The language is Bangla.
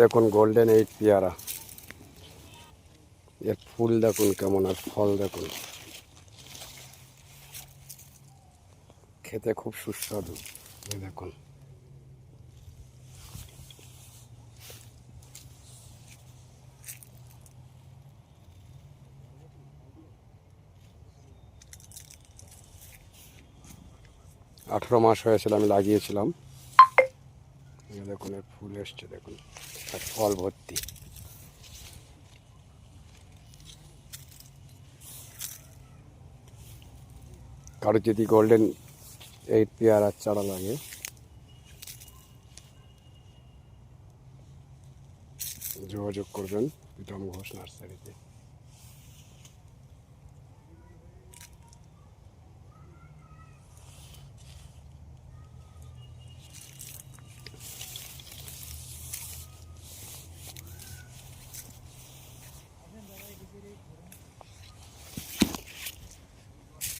দেখুন গোল্ডেন এইট পেয়ারা। এর ফুল দেখুন কেমন, আর ফল দেখুন। খেতে খুব সুস্বাদু দেখুন। আঠেরো মাস হয়েছিল, আমি লাগিয়েছিলাম। দেখুন, এর ফুল এসছে, দেখুন, আর ফল ভর্তি। কারও যদি গোল্ডেন এইট পেয়ারার চারা লাগে, যোগাযোগ করবেন, প্রীতম ঘোষ নার্সারিতে।